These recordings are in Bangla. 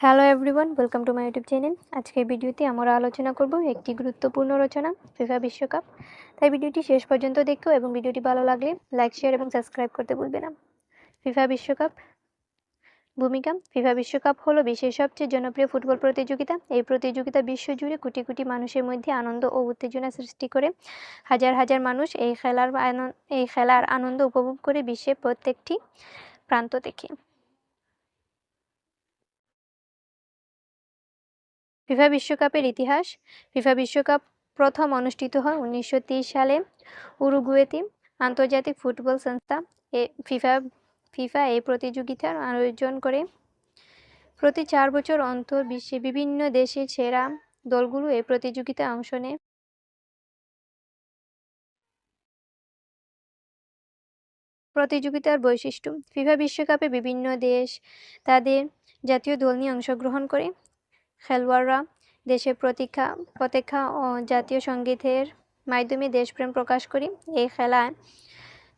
Hello everyone welcome to my YouTube channel আজকের ভিডিওতে আমরা আলোচনা করব একটি গুরুত্বপূর্ণ রচনা ফিফা বিশ্বকাপ। তাই ভিডিওটি শেষ পর্যন্ত দেখো এবং ভিডিওটি ভালো লাগলে লাইক শেয়ার এবং সাবস্ক্রাইব করতে ভুলবে না। ফিফা বিশ্বকাপ ভূমিকা ফিফা বিশ্বকাপ হলো বিশ্বের সবচেয়ে জনপ্রিয় ফুটবল প্রতিযোগিতা। এই প্রতিযোগিতা বিশ্বজুড়ে কোটি কোটি মানুষের মধ্যে আনন্দ ও উত্তেজনা সৃষ্টি করে। হাজার হাজার মানুষ এই খেলার এই খেলার আনন্দ উপভোগ করে বিশ্বের প্রত্যেকটি প্রান্ত থেকে। ফিফা বিশ্বকাপের ইতিহাস। ফিফা বিশ্বকাপ প্রথম অনুষ্ঠিত হয় উনিশশো সালে উরুগুয়েতে। আন্তর্জাতিক ফুটবল সংস্থা এ, ফিফা ফিফা এই প্রতিযোগিতার আয়োজন করে। প্রতি চার বছর অন্তর বিশ্বে বিভিন্ন দেশে সেরা দলগুলো এই প্রতিযোগিতায় অংশ নেয়। প্রতিযোগিতার বৈশিষ্ট্য, ফিফা বিশ্বকাপে বিভিন্ন দেশ তাদের জাতীয় দল নিয়ে অংশগ্রহণ করে। খেলোয়াড়রা দেশের প্রতীক্ষা প্রতীক্ষা ও জাতীয় সঙ্গীতের মাধ্যমে দেশপ্রেম প্রকাশ করি। এই খেলায়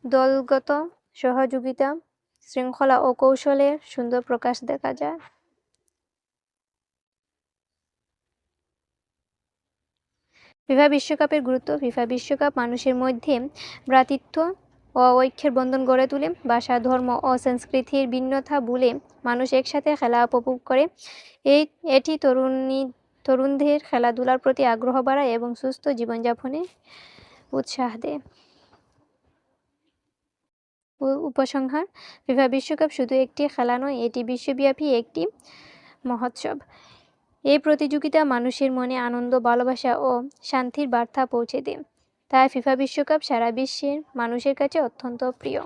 দলগত সহযোগিতা, শৃঙ্খলা ও কৌশলের সুন্দর প্রকাশ দেখা যায়। ফিফা বিশ্বকাপের গুরুত্ব, ফিফা বিশ্বকাপ মানুষের মধ্যে ভ্রাতৃত্ব ও ঐক্যের বন্ধন গড়ে তোলে, ভাষা, ধর্ম ও সংস্কৃতির ভিন্নতা ভুলে মানুষ একসাথে খেলা উপভোগ করে। এই, এটি তরুণী, তরুণদের খেলাধুলার প্রতি আগ্রহ বাড়ায় এবং সুস্থ জীবনযাপনে উৎসাহ দেয়। উপসংহার, ফিফা বিশ্বকাপ শুধু একটি খেলা নয়, এটি বিশ্বব্যাপী একটি মহোৎসব। এই প্রতিযোগিতা মানুষের মনে আনন্দ, ভালোবাসা ও শান্তির বার্তা পৌঁছে দেয়। তাই ফিফা বিশ্বকাপ সারা বিশ্বের মানুষের কাছে অত্যন্ত প্রিয়।